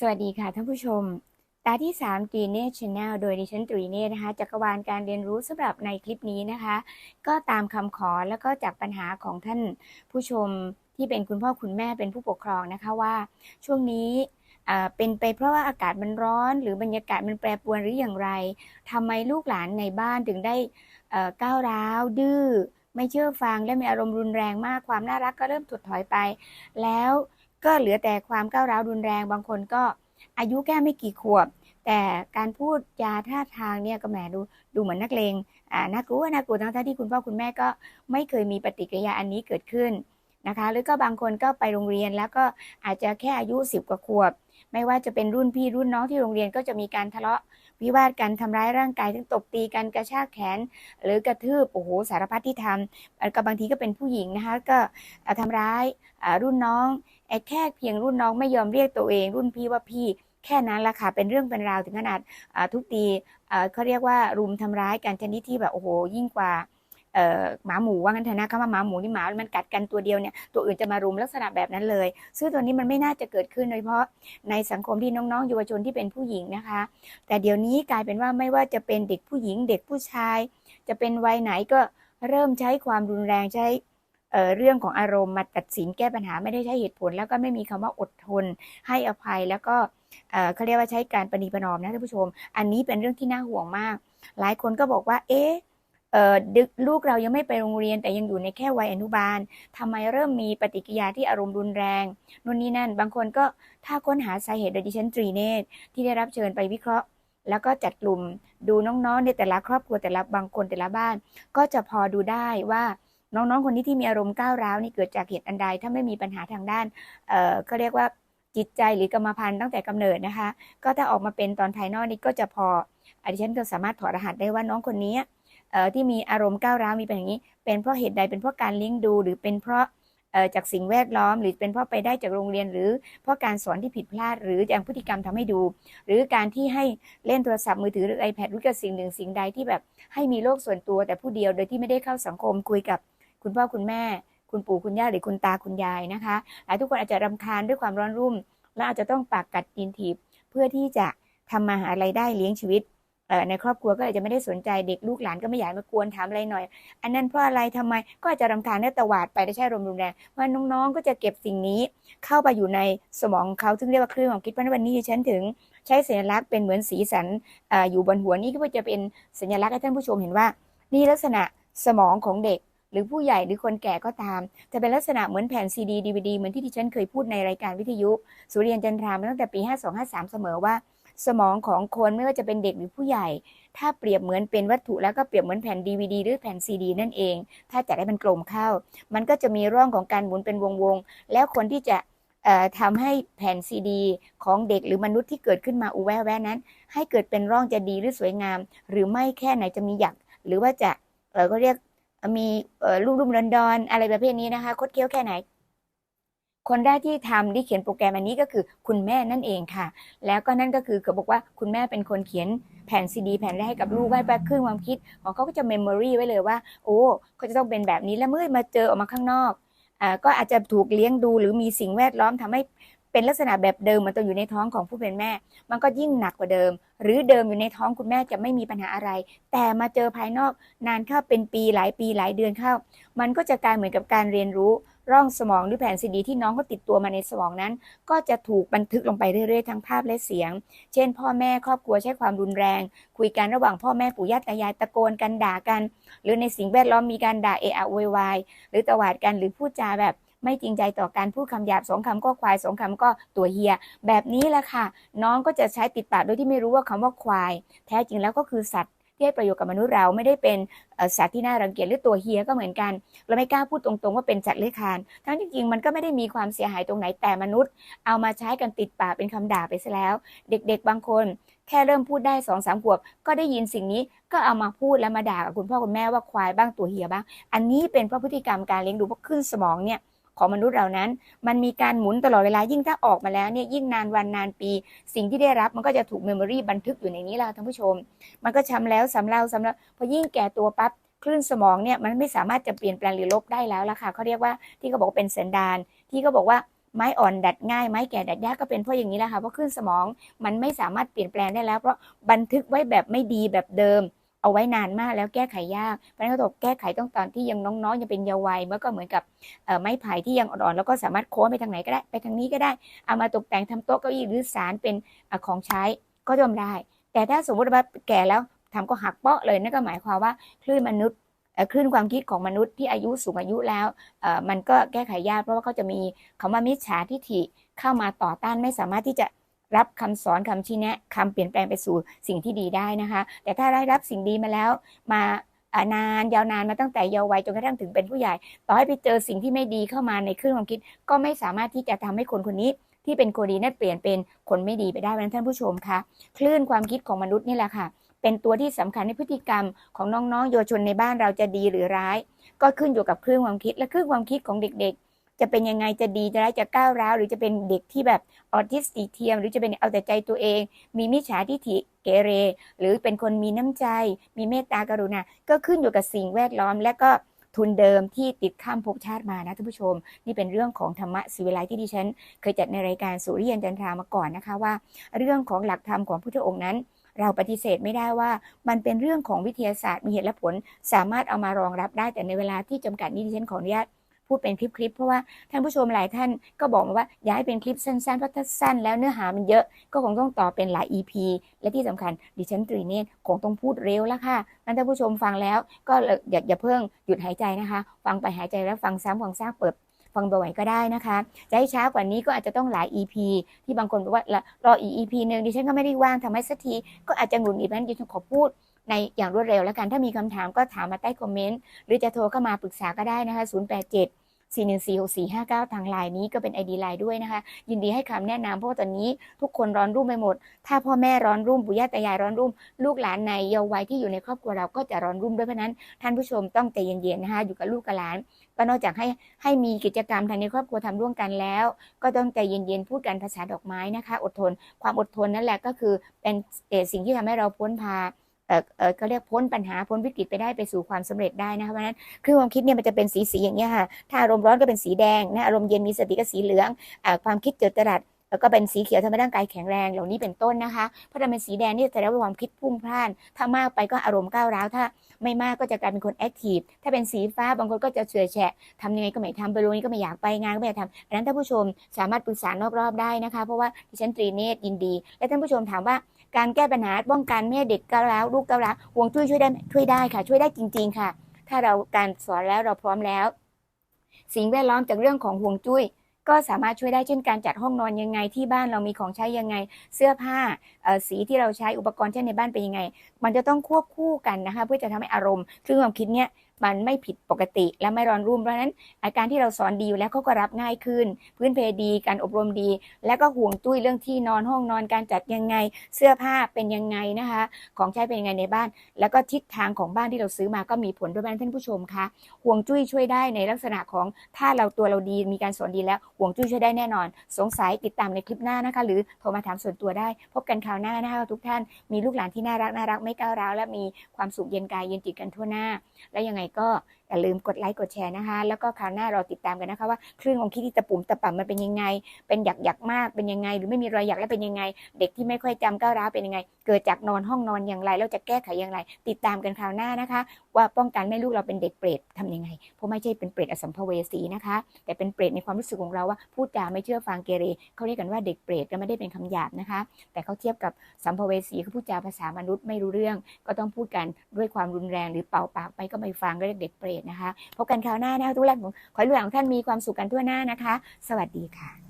สวัสดีค่ะท่านผู้ชม ตาที่3 d n a t Channel โดยดิฉันตรีเน่นะคะจักรวาลการเรียนรู้สำหรับในคลิปนี้นะคะ ก็ตามคำขอแล้วก็จากปัญหาของท่านผู้ชมที่เป็นคุณพ่อคุณแม่เป็นผู้ปกครองนะคะว่า ช่วงนี้เป็นไปเพราะว่าอากาศมันร้อน หรือบรรยากาศมันแปรปรวนหรืออย่างไรทำไมลูกหลานในบ้านถึงได้ก้าวร้าวดื้อไม่เชื่อฟังและมีอารมณ์รุนแรงมากความน่ารักก็เริ่มถดถอยไป แล้ว ก็เหลือแต่ความก้าวร้าวรุนแรง บางคนก็อายุแค่ไม่กี่ขวบ แต่การพูดจาท่าทางเนี่ยก็แหมดูดูเหมือนนักเลงอ่าน่ากลัวน่ากลัวทั้งที่คุณพ่อคุณแม่ก็ไม่เคยมีปฏิกิริยาอันนี้เกิดขึ้นนะคะหรือก็บางคนก็ไปโรงเรียนแล้วก็อาจจะแค่อายุสิบกว่าขวบ ไม่ว่าจะเป็นรุ่นพี่รุ่นน้องที่โรงเรียนก็จะมีการทะเลาะวิวาทกันทำร้ายร่างกายทั้งตบตีกันกระชากแขน หรือกระทืบโอ้โหสารพัดที่ทำก็บางทีก็เป็นผู้หญิงนะคะก็ทำร้ายรุ่นน้อง ไอ้แค่เพียงรุ่นน้องไม่ยอมเรียกตัวเอง รุ่นพี่ว่าพี่แค่นั้นละค่ะ เป็นเรื่องเป็นราวถึงขนาดทุกตีเขาเรียกว่ารุมทำร้ายกันชนิดที่แบบโอ้โหยิ่งกว่าหมาหมูว่างั้นเถอะนะคำว่าหมาหมูนี่หมา มันกัดกันตัวเดียวเนี่ย ตัวอื่นจะมารุมลักษณะแบบนั้นเลย ซึ่งตัวนี้มันไม่น่าจะเกิดขึ้นโดยเฉพาะในสังคมที่น้องๆเยาวชนที่เป็นผู้หญิงนะคะ แต่เดี๋ยวนี้กลายเป็นว่าไม่ว่าจะเป็นเด็กผู้หญิงเด็กผู้ชาย จะเป็นวัยไหนก็เริ่มใช้ความรุนแรงใช้ เเรื่องของอารมณ์มาตัดสินแก้ปัญหาไม่ได้ใช้เหตุผล แล้วก็ไม่มีคำว่าอดทน ให้อภัยแล้วก็เขาเรียกว่าใช้การประนีประนอมนะท่านผู้ชม อันนี้เป็นเรื่องที่น่าห่วงมาก หลายคนก็บอกว่า เอ๊ะดึกลูกเรายังไม่ไปโรงเรียนแต่ยังอยู่ในแค่วัยอนุบาลทำไมเริ่มมีปฏิกิริยาที่อารมณ์รุนแรงนู่นนี่นั่น บางคนก็ถ้าค้นหาสาเหตุโดยดิฉันตรีเนตที่ได้รับเชิญไปวิเคราะห์แล้วก็จัดกลุ่มดูน้องๆในแต่ละครอบครัวแต่ละบางคนแต่ละบ้าน ก็จะพอดูได้ว่า น้องๆคนนี้ที่มีอารมณ์ก้าวร้าวนี่เกิดจากเหตุอันใด ถ้าไม่มีปัญหาทางด้านเอ่อเขาเรียกว่าจิตใจหรือกรรมพันธุ์ตั้งแต่กำเนิดนะคะ ก็ถ้าออกมาเป็นตอนภายนอกนี่ก็จะพออดิฉันก็สามารถถอดรหัสได้ว่าน้องคนนี้เอ่อที่มีอารมณ์ก้าวร้าวมีเป็นอย่างนี้ เป็นเพราะเหตุใดเป็นเพราะการเลี้ยงดู หรือเป็นเพราะเอ่อจากสิ่งแวดล้อม หรือเป็นเพราะไปได้จากโรงเรียน หรือเพราะการสอนที่ผิดพลาด หรืออย่างพฤติกรรมทำให้ดู หรือการที่ให้เล่นโทรศัพท์มือถือหรือ iPad หรือกับสิ่งหนึ่งสิ่งใดที่แบบให้มีโลกส่วนตัวแต่ผู้เดียวโดยที่ไม่ได้เข้าสังคมคุยกับ คุณพ่อคุณแม่ คุณปู่คุณย่าหรือคุณตาคุณยายนะคะหลายทุกคนอาจจะรำคาญด้วยความร้อนรุ่ม และอาจจะต้องปากกัดกินถีบเพื่อที่จะทำมาหาไรายได้เลี้ยงชีวิตในครอบครัวก็อาจจะไม่ได้สนใจเด็กลูกหลานก็ไม่อยากมากวนถามอะไรหน่อย อันนั้นเพราะอะไรทำไมก็อาจจะรำคาญและตวาดไปได้ใช่ลมรุนแรงว่าน้องๆก็จะเก็บสิ่งนี้เข้าไปอยู่ในสมองเขาซึ่งเรียกว่าเครื่องของคิดเพราะวันนี้ฉันถึงใช้สัญลักษณ์เป็นเหมือนสีสันออยู่บนหัวนี่ก็จะเป็นสัญลักษณ์ให้ท่านผู้ชมเห็นว่า นี่ลักษณะสมองของเด็ก รือผู้ใหญ่หรือคนแก่ก็ตาม จะเป็นลักษณะเหมือนแผ่นซีดีดีวดีเหมือนที่ดิฉันเคยพูดในรายการวิทยุ สุริยันจันทรามาตั้งแต่ปี 5253 เสมอว่า สมองของคนไม่ว่าจะเป็นเด็กหรือผู้ใหญ่ ถ้าเปรียบเหมือนเป็นวัตถุแล้วก็เปรียบเหมือนแผ่น DVD หรือแผ่นซีดีนั่นเอง ถ้าจะให้มันกลมเข้า มันก็จะมีร่องของการหมุนเป็นวงๆแล้วคนที่จะเอ่อทำให้แผ่นซีดี ของเด็กหรือมนุษย์ที่เกิดขึ้นมาอูแวะแวนั้น ให้เกิดเป็นร่องจะดีหรือสวยงาม หรือไม่แค่ไหนจะมีหยัก หรือว่าจะเออก็เรียก มีรุ่มรุ่มดอนดอนๆอะไรประเภทนี้นะคะ คดเคี้ยวแค่ไหน คนแรกที่ทำที่เขียนโปรแกรมอันนี้ก็คือคุณแม่นั่นเองค่ะ แล้วก็นั่นก็คือเขาบอกว่าคุณแม่เป็นคนเขียนแผ่นซีดีแผ่นแรกให้กับลูกไว้แปครึ่งความคิดของเขาก็จะเมมโมรีไว้เลยว่า โอ้เขาจะต้องเป็นแบบนี้แล้วเมื่อมาเจอออกมาข้างนอกอก็อาจจะถูกเลี้ยงดูหรือมีสิ่งแวดล้อมทำให้ เป็นลักษณะแบบเดิมมันตัวอยู่ในท้องของผู้เป็นแม่ มันก็ยิ่งหนักกว่าเดิม หรือเดิมอยู่ในท้องคุณแม่จะไม่มีปัญหาอะไร แต่มาเจอภายนอกนานเข้าเป็นปีหลายปีหลายเดือนเข้า มันก็จะกลายเหมือนกับการเรียนรู้ร่องสมองหรือแผ่นซีดีที่น้องเขาติดตัวมาในสมองนั้น ก็จะถูกบันทึกลงไปเรื่อยๆทั้งภาพและเสียง เช่น พ่อแม่ครอบครัวใช้ความรุนแรง คุยกันระหว่างพ่อแม่ปู่ย่าตายายตะโกนกันด่ากัน หรือในสิ่งแวดล้อมมีการด่าเอะอะโวยวายหรือตวาดกันหรือพูดจาแบบ ไม่จริงใจต่อการพูดคำหยาบสองคำก็ควายสองคำก็ตัวเฮีย แบบนี้แหละค่ะ น้องก็จะใช้ติดปากโดยที่ไม่รู้ว่าคำว่าควาย แท้จริงแล้วก็คือสัตว์ที่ให้ประโยชน์กับมนุษย์เราไม่ได้เป็นสัตว์ที่น่ารังเกียจหรือตัวเฮียก็เหมือนกัน เราไม่กล้าพูดตรงๆว่าเป็นสัตว์เลื้อยคลานทั้งจริงมันก็ไม่ได้มีความเสียหายตรงไหนแต่มนุษย์ เอามาใช้กันติดปากเป็นคำด่าไปซะแล้ว เด็กๆบางคน แค่เริ่มพูดได้สองสามขวบ ก็ได้ยินสิ่งนี้ก็เอามาพูดแล้วมาด่ากับคุณพ่อคุณแม่ว่าควายบ้างตัวเฮียบ้าง อันนี้เป็นเพราะพฤติกรรมการเลี้ยงดูเพราะขึ้นสมองเนี่ย ของมนุษย์เรานั้น มันมีการหมุนตลอดเวลายิ่งถ้าออกมาแล้วเนี่ยยิ่งนานวันนานปี สิ่งที่ได้รับมันก็จะถูกเมมโมรีบันทึกอยู่ในนี้แล้วท่านผู้ชม มันก็ช้ำแล้วซ้ำเล่าซ้ำเล่าพอยิ่งแก่ตัวปั๊บคลื่นสมองเนี่ยมันไม่สามารถจะเปลี่ยนแปลงหรือลบได้แล้วละค่ะเขาเรียกว่าที่เขาบอกว่าเป็นสันดานที่เขาบอกว่าไม้อ่อนดัดง่ายไม้แก่ดัดยากก็เป็นเพราะอย่างนี้แหละค่ะเพราะคลื่นสมองมันไม่สามารถเปลี่ยนแปลงได้แล้ว เพราะบันทึกไว้แบบไม่ดีแบบเดิม เอาไว้นานมากแล้วแก้ไขยาก เพราะฉะนั้นเขาบอกแก้ไขต้องตอนที่ยังน้องๆยังเป็นเยาว์วัยเมื่อก็เหมือนกับไม้ไผ่ที่ยังอ่อนๆแล้วก็สามารถโค้งไปทางไหนก็ได้ไปทางนี้ก็ได้เอามาตกแต่งทำโต๊ะเก้าอี้หรือสารเป็นอของใช้ก็ยอมได้ แต่ถ้าสมมติว่าแก่แล้วทำก็หักเปาะเลยนั่นก็หมายความว่าคลื่นมนุษย์คลื่นความคิดของมนุษย์ที่อายุสูงอายุแล้วมันก็แก้ไขยากเพราะว่าเขาจะมีคำว่ามิจฉาทิฐิเข้ามาต่อต้านไม่สามารถที่จะ รับคำสอนคำชี้แนะคำเปลี่ยนแปลงไปสู่สิ่งที่ดีได้นะคะ แต่ถ้าได้รับสิ่งดีมาแล้วมานานยาวนานมาตั้งแต่เยาว์วัยจนกระทั่งถึงเป็นผู้ใหญ่ ต่อให้ไปเจอสิ่งที่ไม่ดีเข้ามาในคลื่นความคิด ก็ไม่สามารถที่จะทำให้คนคนนี้ที่เป็นคนดีนั้นเปลี่ยนเป็นคนไม่ดีไปได้เพราะนั้นท่านผู้ชมคะคลื่นความคิดของมนุษย์นี่แหละค่ะ เป็นตัวที่สำคัญในพฤติกรรมของน้องๆเยาวชนในบ้านเราจะดีหรือร้าย ก็ขึ้นอยู่กับคลื่นความคิดและคลื่นความคิดของเด็กๆ จะเป็นยังไงจะดีจะร้ายจะก้าวร้าวหรือจะเป็นเด็กที่แบบออทิสติกเทียม หรือจะเป็นเอาแต่ใจตัวเอง มีมิจฉาทิฐิเกเร หรือเป็นคนมีน้ำใจ มีเมตตากรุณา ก็ขึ้นอยู่กับสิ่งแวดล้อม และก็ทุนเดิมที่ติดข้ามภพชาติมานะท่านผู้ชม นี่เป็นเรื่องของธรรมะศิวิไลที่ดิฉัน เคยจัดในรายการสุริยันจันทรามาก่อนนะคะว่า เรื่องของหลักธรรมของพุทธองค์นั้นเราปฏิเสธไม่ได้ว่ามันเป็นเรื่องของวิทยาศาสตร์มีเหตุและผล สามารถเอามารองรับได้แต่ในเวลาที่จำกัดนี้ดิฉันขออนุญาต พูดเป็นคลิปๆเพราะว่าท่านผู้ชมหลายท่านก็บอกมาว่าอยากให้เป็นคลิปสั้นๆเพราะถ้าสั้นแล้วเนื้อหามันเยอะก็คงต้องต่อเป็นหลาย EP และที่สำคัญดิฉันตรีเนตคงต้องพูดเร็วแล้วค่ะนั้นท่านผู้ชมฟังแล้วก็อย่าอย่าเพิ่งหยุดหายใจนะคะ ฟังไปหายใจแล้วฟังซ้ำฟังซากเปิดฟังบ่อยๆก็ได้นะคะจะให้ช้ากว่านี้ก็อาจจะต้องหลาย EP ที่บางคนบอกว่ารออีก EP หนึ่งดิฉันก็ไม่ได้ว่างทำให้สักทีก็อาจจะหงุดหงิดนั้นดิฉันขอพูด ในอย่างรวดเร็วแล้วกัน ถ้ามีคำถามก็ถามมาใต้คอมเมนต์ หรือจะโทรเข้ามาปรึกษาก็ได้นะคะ 087 4146459 ทางไลน์นี้ก็เป็น ID ไลน์ด้วยนะคะ ยินดีให้คำแนะนำเพราะตอนนี้ทุกคนร้อนรุ่มไปหมด ถ้าพ่อแม่ร้อนรุ่ม ปู่ย่าตายายร้อนรุ่ม ลูกหลานในเยาว์วัยที่อยู่ในครอบครัวเราก็จะร้อนรุ่มด้วยเพราะนั้น ท่านผู้ชมต้องใจเย็นๆนะคะอยู่กับลูกกับหลานก็นอกจากให้ให้มีกิจกรรมทางในครอบครัวทำร่วมกันแล้ว ก็ต้องใจเย็นๆพูดกันภาษาดอกไม้นะคะ อดทน ความอดทนนั่นแหละก็คือเป็นสิ่งที่ทำให้เราพ้นพา เออเออเขาเรียกพ้นปัญหาพ้นวิกฤตไปได้ไปสู่ความสำเร็จได้นะคะเพราะนั้นคือความคิดเนี่ยมันจะเป็นสีสีอย่างเงี้ยค่ะ ถ้าอารมณ์ร้อนก็เป็นสีแดงนะอารมณ์เย็นมีสติก็สีเหลืองอความคิดเจิดจรัสแล้วก็เป็นสีเขียวทำให้ร่างกายแข็งแรงเหล่านี้เป็นต้นนะคะเพราะถ้าเป็นสีแดงนี่แสดงว่าความคิดพุ่งพล่าน ถ้ามากไปก็อารมณ์ก้าวร้าวถ้าไม่มากก็จะกลายเป็นคนแอคทีฟถ้าเป็นสีฟ้าบางคนก็จะเฉื่อยแฉะทำยังไงก็ไม่ทำไปโรงนี้ก็ไม่อยากไปงานก็ไม่อยากทำอันนั้นท่านผู้ชมสามารถปรึกษานอกรอบได้นะคะ เพราะว่าดิฉันตรีเนตรยินดี และท่านผู้ชมถามว่า การแก้ปัญหาป้องกันไม่ให้เด็กก้าวร้าวลูกก้าวร้าวห่วงจุ้ยช่วยได้ช่วยได้ค่ะ ช่วยได้จริง ๆ ค่ะ ถ้าเราการสอนแล้วเราพร้อมแล้ว สิ่งแวดล้อมจากเรื่องของห่วงจุ้ยก็สามารถช่วยได้เช่นการจัดห้องนอนยังไงที่บ้านเรามีของใช้ยังไง เสื้อผ้าสีที่เราใช้อุปกรณ์ใช้ในบ้านเป็นยังไง มันจะต้องควบคู่กันนะคะ เพื่อจะทำให้อารมณ์ซึ่งความคิดเนี้ย มันไม่ผิดปกติและไม่ร้อนรุ่มเพราะนั้น อาการที่เราสอนดีอยู่แล้วเขาก็รับง่ายขึ้น พื้นเพดีการอบรมดี แล้วก็ห่วงจุ้ยเรื่องที่นอนห้องนอนการจัดยังไง เสื้อผ้าเป็นยังไงนะคะ ของใช้เป็นยังไงในบ้าน แล้วก็ทิศทางของบ้านที่เราซื้อมาก็มีผลด้วยนท่านผู้ชมคะห่วงจุ้ยช่วยได้ในลักษณะของถ้าเราตัวเราดีมีการสอนดีแล้วห่วงจุ้ยช่วยได้แน่นอน สงสัยติดตามในคลิปหน้านะคะ หรือโทรมาถามส่วนตัวได้ พบกันคราวหน้านะคะทุกท่านมีลูกหลานที่น่ารักน่ารักไม่ก้าวร้าวและมีความสุขเย็นกายเย็นจิตกันทั่วหน้า และยังไงก็ อย่าลืมกดไลค์กดแชร์นะคะ แล้วก็คราวหน้าเราติดตามกันนะคะว่าคลื่นของคิดที่ตะปุ่มตะป่ำมันเป็นยังไง เป็นหยักหยักๆมากเป็นยังไง หรือไม่มีรอยหยักแล้วเป็นยังไง เด็กที่ไม่ค่อยจำก้าวร้าวเป็นยังไง เกิดจากนอนห้องนอนอย่างไรแล้วจะแก้ไขอย่างไร ติดตามกันคราวหน้านะคะ ว่าป้องกันไม่ลูกเราเป็นเด็กเปรตทำยังไงเพราะไม่ใช่เป็นเปรตอสัมภเวสีนะคะ แต่เป็นเปรตในความรู้สึกของเราว่าพูดจาไม่เชื่อฟังเกเรเขาเรียกกันว่าเด็กเปรตก็ไม่ได้เป็นคำหยาบนะคะ แต่เขาเทียบกับสัมภเวสีเขาพูดจาภาษามนุษย์ไม่รู้เรื่อง ก็ต้องพูดกันด้วยความรุนแรงหรือเป่าปากไปก็ไม่ฟังก็เรียกเด็กเปรตนะคะ พบกันคราวหน้านะคะทุกท่านขอให้ลูกหลานของท่านมีความสุขกันทั่วหน้านะคะ สวัสดีค่ะ